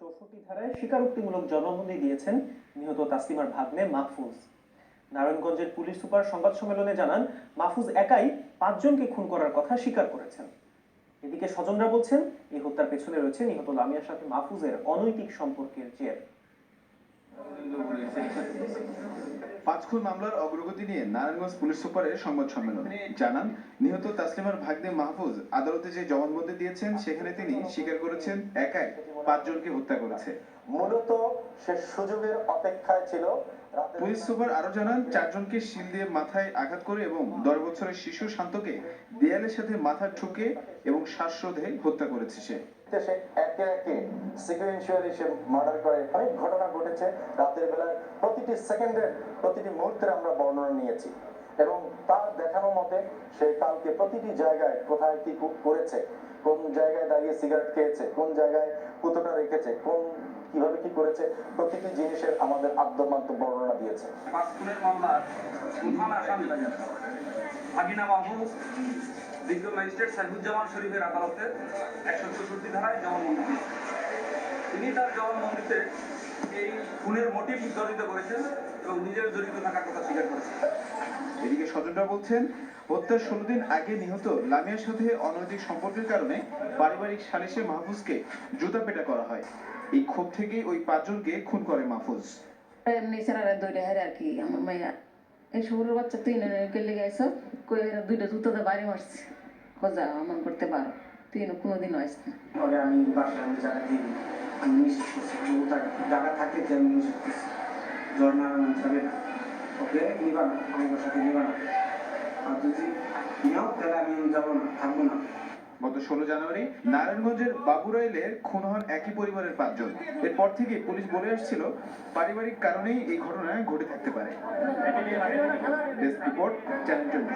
চৌষট্টি ধারায় স্বীকারোক্তিমূলক জবানবন্দি দিয়েছেন নিহত তাসলিমার ভাগ্নে মাহফুজ। নারায়ণগঞ্জের পুলিশ সুপার সংবাদ সম্মেলনে জানান, মাহফুজ একাই পাঁচজনকে খুন করার কথা স্বীকার করেছেন। এদিকে স্বজনরা বলছেন, এই হত্যার পেছনে রয়েছে নিহত লামিয়ার সাথে মাহফুজের অনৈতিক সম্পর্কের জের। পাঁচ খুন মামলার অগ্রগতি নিয়ে নারায়ণগঞ্জ পুলিশ সুপারের সংবাদ সম্মেলন। জানান নিহত তাসলিমার ভাগ্নে মাহফুজ আদালতে যে জবানবন্দি দিয়েছেন সেখানে তিনি স্বীকার করেছেন একাই পাঁচজনকে হত্যা করেছে। মূলত সে সুযোগের অপেক্ষায় ছিল। পুলিশ সুপার আরও জানান চারজনকে শিল দিয়ে মাথায় আঘাত করে এবং দশ বছরের শিশু শান্তকে দেয়ালের সাথে মাথা ঠুকে এবং শ্বাসরোধে হত্যা করেছে সে। সে একে একে সিকুয়েন্সিয়ালি সে মার্ডার করে। অনেক ঘটনা ঘটেছে রাতের বেলায়। প্রতিটি সেকেন্ডের প্রতিটি মুহূর্তের আমরা বর্ণনা নিয়েছি। এবং তার দেখানো মতে সে কালকে প্রতিটি জায়গায় কোথায় কি করেছে, কোন জায়গায় দাঁড়িয়ে সিগারেট খেয়েছে, কোন জায়গায় পুতোটা রেখেছে, কোন কীভাবে কি করেছে, প্রতিটি জিনিসের আমাদের আদ্যমান্ত বর্ণনা দিয়েছে। পাঁচ মামলার প্রধান আসামি। বিজ্ঞ ম্যাজিস্ট্রেট সাইফুজ্জামান শরীফের আদালতে একশো চৌষট্টি ধারায় জবানবন্দি দিয়েছেন তিনি তার জবানবন্দিতে এই খুনের মোটিভ জড়িত করেছেন এবং নিজের জড়িত থাকার কথা স্বীকার করেছেন। এদিকে স্বজনরা বলছেন হত্যার ষোলো দিন আগে নিহত লামিয়ার সাথে অনৈতিক সম্পর্কের কারণে পারিবারিক সালিশে মাহফুজকে জুতা পেটা করা হয়। এই ক্ষোভ থেকেই ওই পাঁচজনকে খুন করে মাহফুজ। এমনি সেনারা দৌড়ে হারে আর কি আমার মাইয়া এই শহরের বাচ্চা তুই কেলে গাইছ কই দুইটা জুতোতে বাড়ি মারছে। কজা আমার করতে পারো। তুই না কোনোদিন আইস না পরে আমি বাসায় আমি জায়গা দিই। আমি করছি জায়গা থাকে যে আমি নিশ্চিত করছি। ঝর্ণা আমি যাবে না। ওকে? নিবা না। আমার সাথে নিবা না। আর যদি নিও তাহলে আমি যাব না থাকব না। গত ষোলো জানুয়ারি নারায়ণগঞ্জের বাবুরাইলের খুন হন একই পরিবারের পাঁচজন। এরপর থেকে পুলিশ বলে আসছিল পারিবারিক কারণেই এই ঘটনা ঘটে থাকতে পারে। Desk report channel twenty